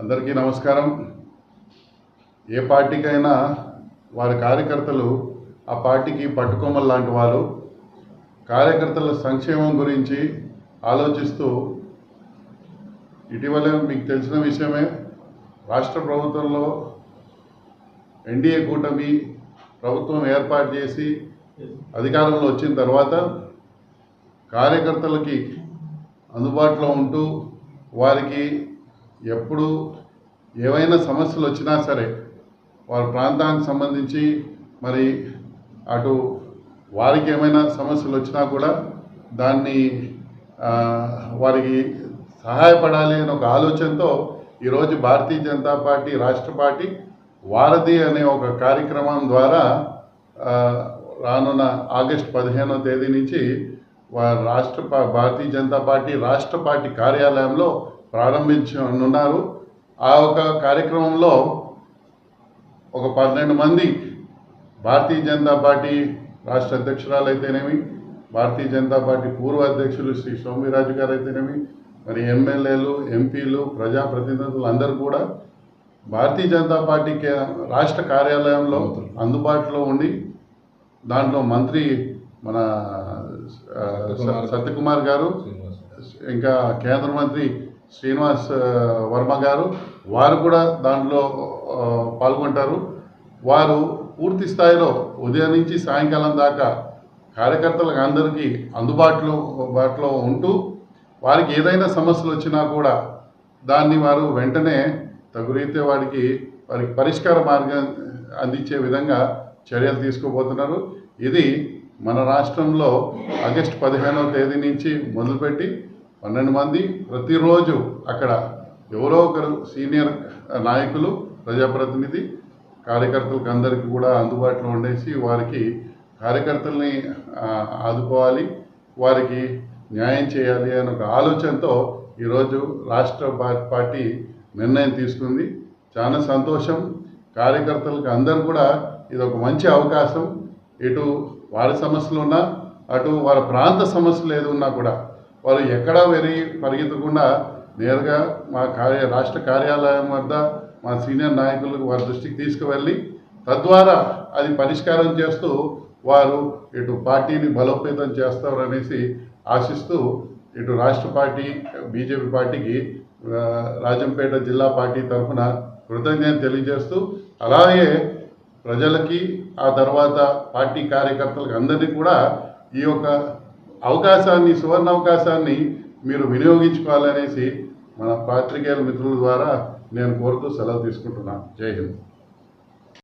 అందరికీ నమస్కారం. ఏ పార్టీకైనా వారి కార్యకర్తలు ఆ పార్టీకి పట్టుకోమలు లాంటి వారు కార్యకర్తల సంక్షేమం గురించి ఆలోచిస్తూ ఇటీవలే మీకు తెలిసిన విషయమే రాష్ట్ర ప్రభుత్వంలో ఎన్డీఏ కూటమి ప్రభుత్వం ఏర్పాటు చేసి అధికారంలో వచ్చిన తర్వాత కార్యకర్తలకి అందుబాటులో ఉంటూ వారికి ఎప్పుడు ఏవైనా సమస్యలు వచ్చినా సరే వారి ప్రాంతానికి సంబంధించి మరి అటు వారికి ఏమైనా సమస్యలు వచ్చినా కూడా దాన్ని వారికి సహాయపడాలి అనే ఒక ఆలోచనతో ఈరోజు భారతీయ జనతా పార్టీ రాష్ట్ర పార్టీ వారధి అనే ఒక కార్యక్రమం ద్వారా రానున్న ఆగస్టు పదిహేనో తేదీ నుంచి రాష్ట్ర భారతీయ జనతా పార్టీ రాష్ట్ర పార్టీ కార్యాలయంలో ప్రారంభించనున్నారు. ఆ ఒక కార్యక్రమంలో ఒక పన్నెండు మంది భారతీయ జనతా పార్టీ రాష్ట్ర అధ్యక్షురాలు అయితేనేమి భారతీయ జనతా పార్టీ పూర్వ అధ్యక్షులు శ్రీ సోమిరాజు గారు అయితేనేమి మరి ఎమ్మెల్యేలు ఎంపీలు ప్రజాప్రతినిధులు అందరూ కూడా భారతీయ జనతా పార్టీ కే- రాష్ట్ర కార్యాలయంలో అందుబాటులో ఉండి దాంట్లో మంత్రి మన సత్యకుమార్ గారు ఇంకా కేంద్ర మంత్రి శ్రీనివాస్ వర్మ గారు వారు కూడా దాంట్లో పాల్గొంటారు. వారు పూర్తి స్థాయిలో ఉదయం నుంచి సాయంకాలం దాకా కార్యకర్తలకు అందరికీ అందుబాటులో బాటులో ఉంటూ వారికి ఏదైనా సమస్యలు వచ్చినా కూడా దాన్ని వారు వెంటనే తగురీతే వారికి వారికి పరిష్కార మార్గం అందించే విధంగా చర్యలు తీసుకోబోతున్నారు. ఇది మన రాష్ట్రంలో ఆగస్టు పదిహేనవ తేదీ నుంచి మొదలుపెట్టి పన్నెండు మంది ప్రతిరోజు అక్కడ ఎవరో ఒకరు సీనియర్ నాయకులు ప్రజాప్రతినిధి కార్యకర్తలకు అందరికీ కూడా అందుబాటులో ఉండేసి వారికి కార్యకర్తల్ని ఆదుకోవాలి వారికి న్యాయం చేయాలి అనే ఒక ఆలోచనతో ఈరోజు రాష్ట్ర పార్టీ నిర్ణయం తీసుకుంది. చాలా సంతోషం. కార్యకర్తలకు అందరూ కూడా ఇది ఒక మంచి అవకాశం. ఇటు వారి సమస్యలు ఉన్నా అటు వారి ప్రాంత సమస్యలు ఏది ఉన్నా కూడా వారు ఎక్కడా వెరి పరిగెత్తకుండా నేరుగా మా కార్య రాష్ట్ర కార్యాలయం వద్ద మా సీనియర్ నాయకులకు వారి దృష్టికి తీసుకువెళ్ళి తద్వారా అది పరిష్కారం చేస్తూ వారు ఇటు పార్టీని బలోపేతం చేస్తారనేసి ఆశిస్తూ ఇటు రాష్ట్ర పార్టీ బీజేపీ పార్టీకి రాజంపేట జిల్లా పార్టీ తరఫున కృతజ్ఞత తెలియజేస్తూ అలాగే ప్రజలకి ఆ తర్వాత పార్టీ కార్యకర్తలకు అందరినీ కూడా ఈ యొక్క అవకాశాన్ని సువర్ణ అవకాశాన్ని మీరు వినియోగించుకోవాలనేసి మన పాత్రికేయుల మిత్రుల ద్వారా నేను కోరుతూ సెలవు తీసుకుంటున్నాను. జై హింద్.